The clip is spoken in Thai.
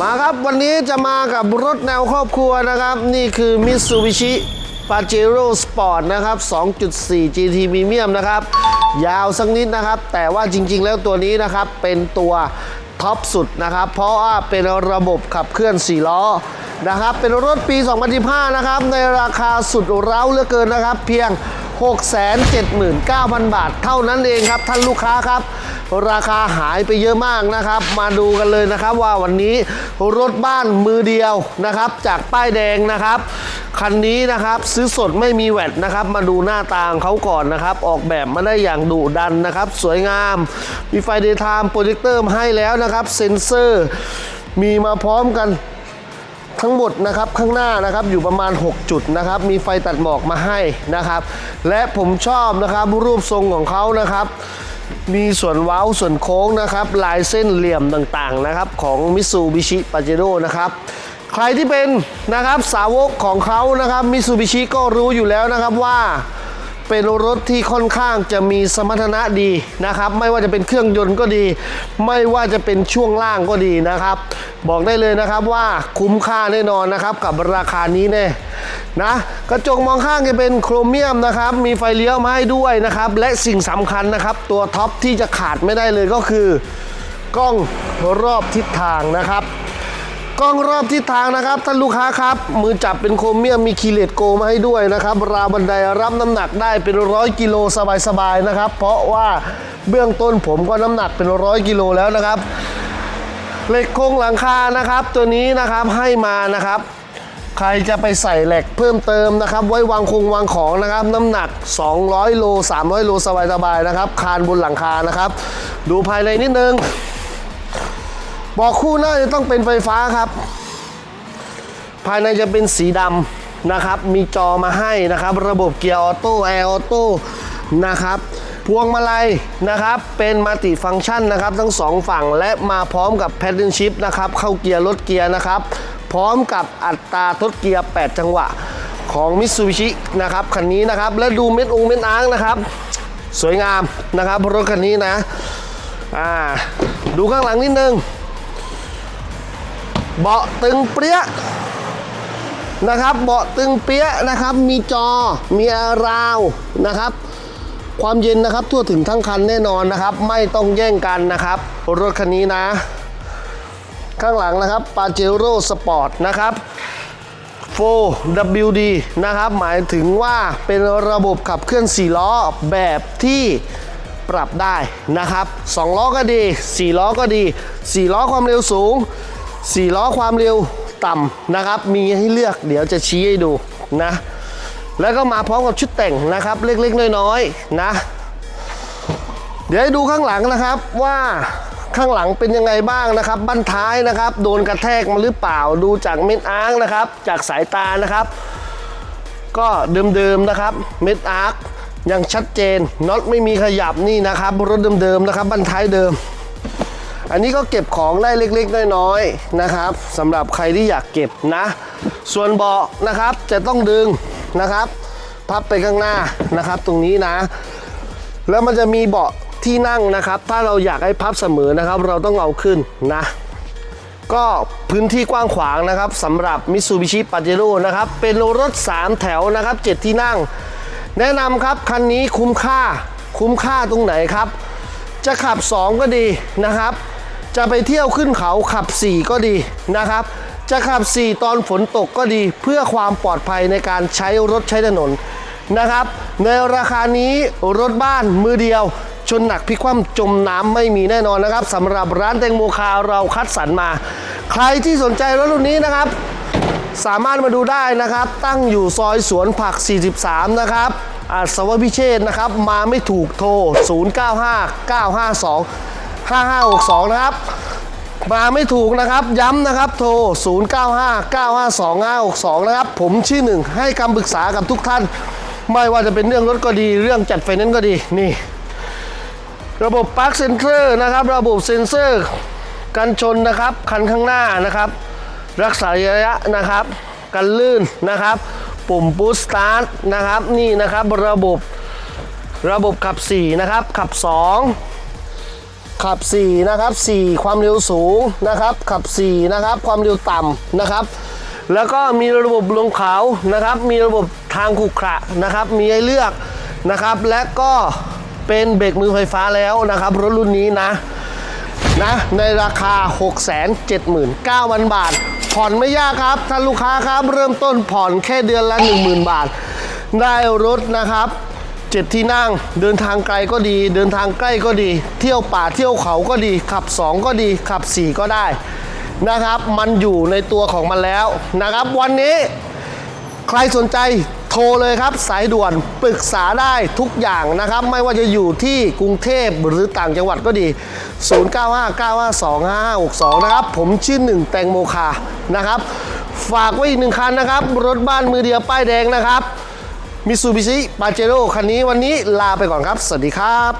มาครับวันนี้จะมากับรถแนวครอบครัวนะครับ นี่คือ Mitsubishi Pajero Sport นะครับ 2.4 GT Premium นะครับ ยาวสักนิดนะครับ แต่ว่าจริง ๆ แล้วตัวนี้นะครับ เป็นตัวท็อปสุดนะครับ เพราะว่าเป็นระบบขับเคลื่อน 4 ล้อนะครับ เป็นรถปี 2015 นะครับ ในราคาสุดเร้าเหลือเกินนะครับ เพียง 679,000 บาท เท่านั้นเองครับท่านลูกค้าครับ ราคาหายไปเยอะมากนะครับ มาดูกันเลยนะครับว่าวันนี้รถบ้านมือเดียวนะครับ จากป้ายแดงนะครับคันนี้นะครับซื้อสดไม่มีแวดนะครับ มาดูหน้าตาของเขาก่อนนะครับ ออกแบบมาได้อย่างดุดันนะครับ สวยงาม มีไฟเดย์ไทม์โปรเจคเตอร์ให้แล้วนะครับ เซ็นเซอร์ มีมาพร้อมกัน ทั้งหมดนะครับข้างหน้านะครับอยู่ประมาณ 6 จุดนะครับ มีไฟตัดหมอกมาให้นะครับ และผมชอบนะครับรูปทรงของเขานะครับ มีส่วนเว้าส่วนโค้งนะครับ ลายเส้นเหลี่ยมต่างๆนะครับ ของมิซูบิชิปาเจโร่นะครับใครที่เป็นนะครับสาวกของเขานะครับมิซูบิชิก็รู้อยู่แล้วนะครับว่า เป็นรถที่ค่อนข้างจะมีสมรรถนะดีนะครับ ไม่ว่าจะเป็นเครื่องยนต์ก็ดี ไม่ว่าจะเป็นช่วงล่างก็ดีนะครับ บอกได้เลยนะครับว่าคุ้มค่าแน่นอนนะครับกับราคานี้แน่นะกระจกมองข้างจะเป็นโครเมียมนะครับ มีไฟเลี้ยวมาให้ด้วยนะครับ และสิ่งสำคัญนะครับ ตัวท็อปที่จะขาดไม่ได้เลยก็คือกล้องรอบทิศทางนะครับ กล้องรอบทิศทางนะครับท่านลูกค้าครับ มือจับเป็นโครเมียมมีคีเลตโกมาให้ด้วยนะครับ ราวบันไดรับน้ำหนักได้เป็นร้อยกิโลสบายๆนะครับ เพราะว่าเบื้องต้นผมก็น้ำหนักเป็นร้อยกิโลแล้วนะครับเหล็กโครงหลังคานะครับ ตัวนี้นะครับให้มานะครับใครจะไปใส่เหล็กเพิ่มเติมนะครับ ไว้วางคงวางของนะครับ น้ำหนัก 200 โล 300 โลสบายๆนะครับ คานบนหลังคานะครับ ดูภายในนิดนึง บอกคู่หน้าจะต้องเป็นไฟฟ้าครับ ภายในจะเป็นสีดำนะครับ มีจอมาให้นะครับ ระบบเกียร์ออโต้แอร์ออโต้นะครับพวงมาลัยนะครับ เป็นมัลติฟังก์ชันนะครับ ทั้งสองฝั่งและมาพร้อมกับแพดเดิลชิพนะครับ เข้าเกียร์ลดเกียร์นะครับ พร้อมกับอัตราทดเกียร์ 8 จังหวะของมิ t ซูบิชินะครับคันนี้นะครับ และดูเม็ดองเม็ดอ้างนะครับ สวยงามนะครับรถคันนี้นะอ่าดูข้างหลังนิดนึง เบาะตึงเปรี้ยนะครับ เบาะตึงเปี้ยนะครับ มีจอ มีราวนะครับ ความเย็นนะครับทั่วถึงทั้งคันแน่นอนนะครับ ไม่ต้องแย่งกันนะครับ รถคันนี้นะ ข้างหลังนะครับ p a j e r o Sport นะครับ 4WD นะครับ หมายถึงว่าเป็นระบบขับเคลื่อน 4 ล้อแบบที่ปรับได้นะครับ 2 ล้อก็ดี 4 ล้อก็ดี 4 ล้อความเร็วสูง 4ล้อความเร็วต่ำนะครับ มีให้เลือกเดี๋ยวจะชี้ให้ดูนะ แล้วก็มาพร้อมกับชุดแต่งนะครับ เล็กๆ น้อยๆนะ เดี๋ยวให้ดูข้างหลังนะครับว่าข้างหลังเป็นยังไงบ้างนะครับ บั้นท้ายนะครับ โดนกระแทกมาหรือเปล่าดูจากเม็ดอาร์คนะครับ จากสายตานะครับ ก็เดิมๆนะครับ เม็ดอาร์คยังชัดเจนน็อตไม่มีขยับนี่นะครับรถเดิมๆนะครับ บั้นท้ายเดิม อันนี้ก็เก็บของได้เล็กๆ น้อยๆนะครับสำหรับใครที่อยากเก็บนะ ส่วนเบาะนะครับจะต้องดึงนะครับ พับไปข้างหน้านะครับ ตรงนี้นะ แล้วมันจะมีเบาะที่นั่งนะครับ ถ้าเราอยากให้พับเสมอนะครับ เราต้องเอาขึ้นนะ ก็พื้นที่กว้างขวางนะครับสำหรับ Mitsubishi Pajero นะครับ เป็นรถ 3 แถวนะครับ 7 ที่นั่ง แนะนำครับ คันนี้คุ้มค่า คุ้มค่าตรงไหนครับ จะขับ 2 ก็ดีนะครับ จะไปเที่ยวขึ้นเขาขับ 4 ก็ดีนะครับ จะขับ 4 ตอนฝนตกก็ดีเพื่อความปลอดภัยในการใช้รถใช้ถนนนะครับ ในราคานี้รถบ้านมือเดียวชนหนักพิคว่ำจมน้ำไม่มีแน่นอนนะครับสำหรับร้านแตงโมคาเราคัดสรรมา ใครที่สนใจรถรุ่นนี้นะครับ สามารถมาดูได้นะครับ ตั้งอยู่ซอยสวนผัก 43 นะครับอาสวพิเชษนะครับ มาไม่ถูกโทร 095 952 5562 นะครับ มาไม่ถูกนะครับ ย้ำนะครับ โทร 095 952 5562 นะครับ ผมชื่อหนึ่งให้คำปรึกษากับทุกท่าน ไม่ว่าจะเป็นเรื่องรถก็ดี เรื่องจัดไฟแนนซ์ก็ดี นี่ ระบบปลั๊กเซนเซอร์นะครับ ระบบเซ็นเซอร์ กันชนนะครับ คันข้างหน้านะครับ รักษาระยะนะครับ กันลื่นนะครับ ปุ่มบูสต์สตาร์ทนะครับ นี่นะครับ ระบบระบบขับ 4 นะครับ ขับ 2 ขับ 4 นะครับ 4 ความเร็วสูงนะครับ ขับ 4 นะครับ ความเร็วต่ำนะครับ แล้วก็มีระบบลงเขานะครับ มีระบบทางขรุขระนะครับ มีให้เลือกนะครับ และก็เป็นเบรกมือไฟฟ้าแล้วนะครับ รถรุ่นนี้นะนะในราคา 679,000 บาท ผ่อนไม่ยากครับท่านลูกค้าครับ เริ่มต้นผ่อนแค่เดือนละ 10,000 บาท ได้รถนะครับ เจ็ดที่นั่ง เดินทางไกลก็ดี เดินทางใกล้ก็ดี เที่ยวป่าเที่ยวเขาก็ดี ขับ 2 ก็ดี ขับ 4 ก็ได้นะครับ มันอยู่ในตัวของมันแล้วนะครับ วันนี้ใครสนใจโทรเลยครับ สายด่วนปรึกษาได้ทุกอย่างนะครับ ไม่ว่าจะอยู่ที่กรุงเทพหรือต่างจังหวัดก็ดี 0959525562 นะครับ ผมชื่อหนึ่งแตงโมคานะครับ ฝากไว้อีกหนึ่งคันนะครับ รถบ้านมือเดียวป้ายแดงนะครับ มิ t ซูบิชิปาเจโร่คันนี้วันนี้ลาไปก่อนครับ สวัสดีครับ